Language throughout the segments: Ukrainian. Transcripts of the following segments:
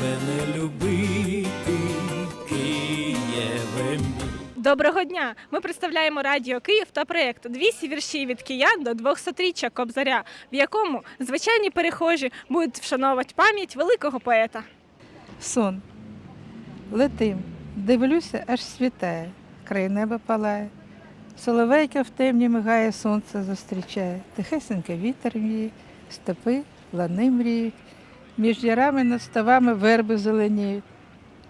тебе не любити, Києве мій. Доброго дня! Ми представляємо Радіо Київ та проєкт «200 вірші від киян до 200-річчя Кобзаря, в якому звичайні перехожі будуть вшановувати пам'ять великого поета. Сон. Летим. Дивлюся, аж світає. Край неба палає. Соловейка в темні мигає, сонце зустрічає. Тихесенько вітер віє, степи, лани мріють. Між ярами над ставами верби зеленіють.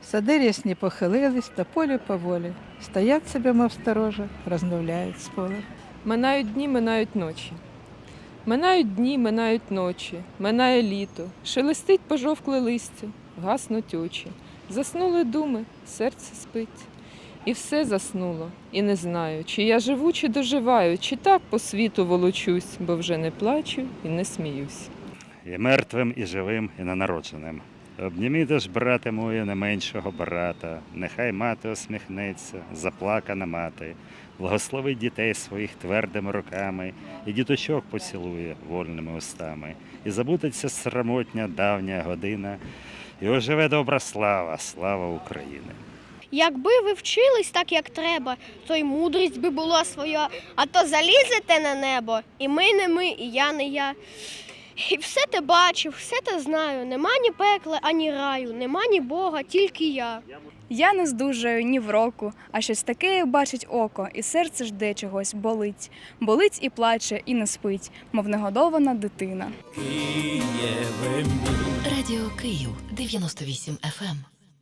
Сади рясні похилились, та полі поволі. Стоять себе, мов сторожа, розмовляють з полем. Минають дні, минають ночі. Минають дні, минають ночі, минає літо, шелестить пожовкле листя, гаснуть очі. Заснули думи, серце спить. І все заснуло, і не знаю, чи я живу, чи доживаю, чи так по світу волочусь, бо вже не плачу і не сміюсь. І мертвим, і живим, і ненародженим. Обніміте ж, брате моє, не меншого брата, нехай мати усміхнеться, заплакана мати, благословить дітей своїх твердими руками, і діточок поцілує вольними устами, і забудеться срамотня давня година, і оживе добра слава, слава України. Якби ви вчились так, як треба, то й мудрість би була своя, а то залізете на небо, і ми не ми, і я не я. І все те бачив, все те знаю. Нема ні пекла, ані раю, нема ні Бога, тільки я. Я не здужаю ні в року, а щось таке, бачить око, і серце жде чогось, болить. Болить і плаче, і не спить, мов негодована дитина. Радіо Київ 98 FM.